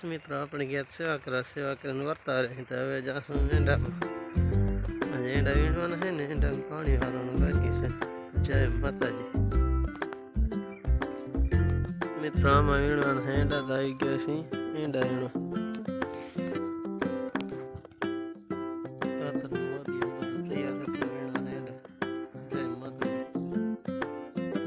બસ મિત્રો, આપણે ગયા સેવા કરવા સેવા કરીને વર્તા રહી તો હવે જાશું એંડામાં એંડા વીણવાના છે ને એંડામાં પાણી વાળવાનું બાકી છે. જય માતાજી. મિત્રો, આમાં વીણવાના છે એંડા તો આવી ગયા છે એંડા વીણવા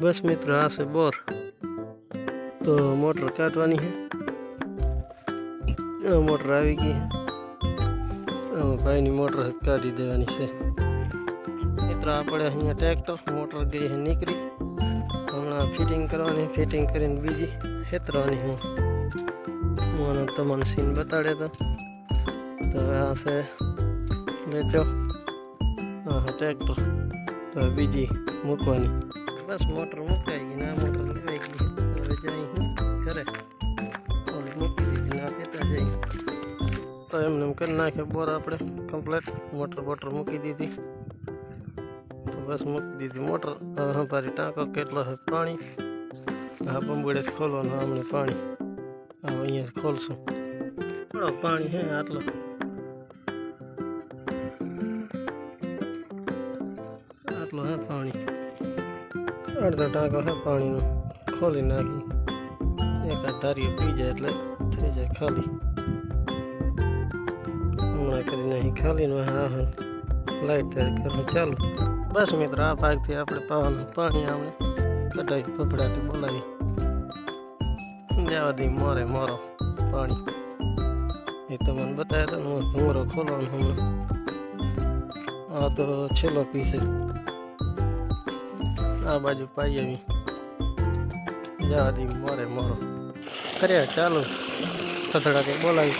બસ મિત્રો, આ છે બોર. તો મોટર કાઢવાની છે. મોટર આવી ગઈ. ભાઈની મોટર કાઢી દેવાની છે. મિત્રો, આપણે અહીંયા ટ્રેક્ટર મોટર ગઈ નીકળી. હમણાં ફિટિંગ કરવાની ફિટિંગ કરીને બીજી ખેતરવાની હું. મને તમને સીન બતાડે તો. આ છે લેજો હા ટ્રેક્ટર તો બીજી મૂકવાની. બસ મોટર મૂકાઈ ગઈ ને મોટર લેવાઈ ગઈ. હવે જાય ઘરે. મૂકી તો એમને એમ કરી નાખ્યો બોર આપણે કમ્પ્લેટ મોટર બોટર મૂકી દીધી તો બસ મૂકી દીધી મોટર હવે હંભારી ટાંકો કેટલો છે પાણી આ બંબુડે ખોલવાનું હમણે પાણી હવે અહીંયા ખોલશું થોડો પાણી છે આટલો આટલો હે પાણી અડધો ટાંકો છે પાણીનો ખોલી નાખી એકાદ ધારીઓ પી જાય એટલે થઈ જાય ખાલી હમણાં કરી નાખી ખાલી નો હા હા લાઈટ તૈયાર કરવું ચાલુ બસ મિત્ર આ ભાગથી આપણે પાવાનું પાણી આપણે કટાઈ ફફડાટી બોલાવી જવા દઈ મોરે મોરો પાણી એ તમને બતાવ્યા હતા ને હું ભૂંગરો ખોલવાનું હમણાં આ તો છેલ્લો પીસ છે આ બાજુ પાઈ આવી જવા દી મોરે મોરો કર્યા ચાલુ થથડા કંઈક બોલાવી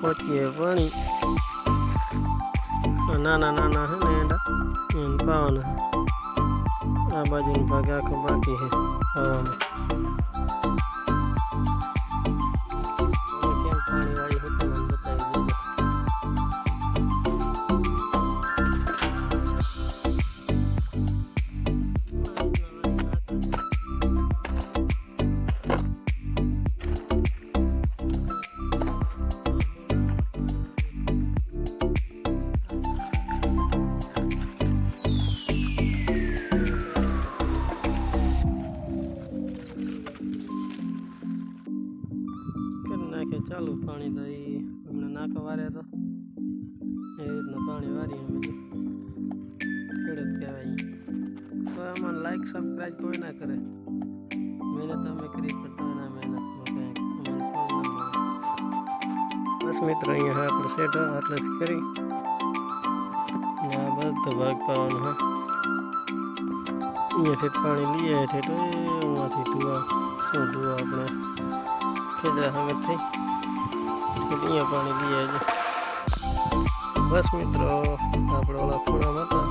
પહોંચીએ પાણી નાના નાના હે ને એંડા. એમ પાવાના. આ બાજુનો ભાગ આખો બાકી છે પાવામાં રીતના પાણી વારી અમે તો. ખેડૂત કહેવાય તો આમાં લાઈક સબસ્ક્રાઈબ કોઈ ના કરે મહેનત અમે કરી પણ તો ના મહેનતમાં કંઈક અમને ફળ ના મળે બસ મિત્રો અહીંયા હા આપણે સેટ આટલેથી કરી ને આ બધો ભાગ પાવાનો હા અહીંયાથી પાણી લઈએ ઠેઠ એમાંથી ધુવા શું ધુવા આપણે ખેતરા સામે થઈ અહીંયા પાણી લઈએ છે બસ મિત્રો, આપણે ઓલા ખૂણામાં હતા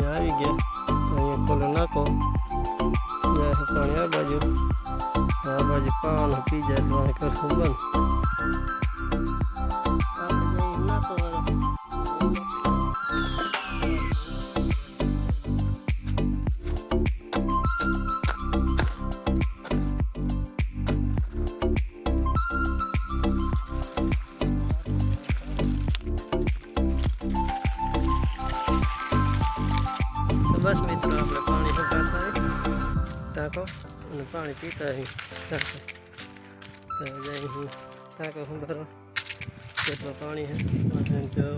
એ આવી ગયા. અહીંયા ખોલે નાખો. જાય પાણી, આ બાજુ. આ બાજુ પાવાનું પી જાય અહીં કરશું બંધ બસ મિત્રો, આપણે પાણી સુકાતા ટાંકો અને પાણી પીતા હોય. ટાંકો હું ટાંકો હું ભરો કેટલું પાણી છે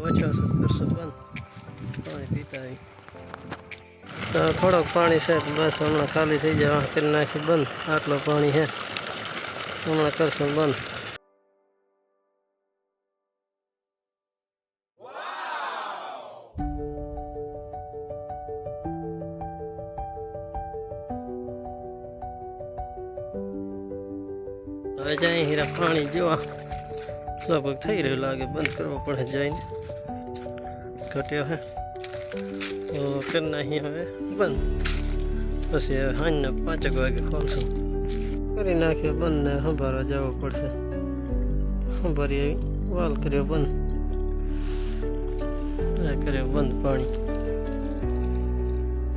ઓછો કરશો બંધ. પાણી પીતા હોય. તો થોડોક પાણી છે બસ હમણાં ખાલી થઈ જાય. કરી નાખી, બંધ. આટલું પાણી છે. હમણાં કરશું બંધ. હવે જાય હીરા પાણી જોવા લગભગ થઈ રહ્યું લાગે, બંધ કરવો પડે જઈને. ઘટ્યો હે. તો કરી નાખીએ હવે બંધ. પછી હવે સાંજના પાંચેક વાગે ખોલશું. કરી નાખીએ બંધ ને સંભાળવા જવું પડશે. આવી, વાલ કર્યો બંધ. કર્યો બંધ પાણી.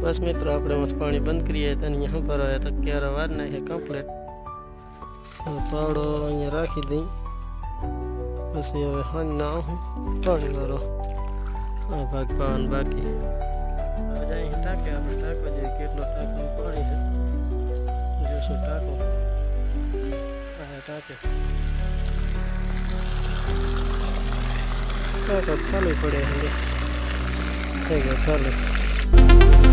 બસ મિત્રો, આપણે પાણી બંધ કરીએ. તો અહીંયા સંભાળવા તો ક્યારે વાર નાખીએ કમ્પ્લેટ પાવડો અહીંયા રાખી દઈ પછી હવે સાંજના આવું પાણી વાળો આ ભાગ પાવાનું બાકી હવે જાય ટાંકે આપણે ટાંકો જોઈએ કેટલો ટાંકનું પાણી છે જોશું ટાંકો આ ટાંકે ટાંકો ખાલી પડે હવે થઈ ગયો ખાલી Audio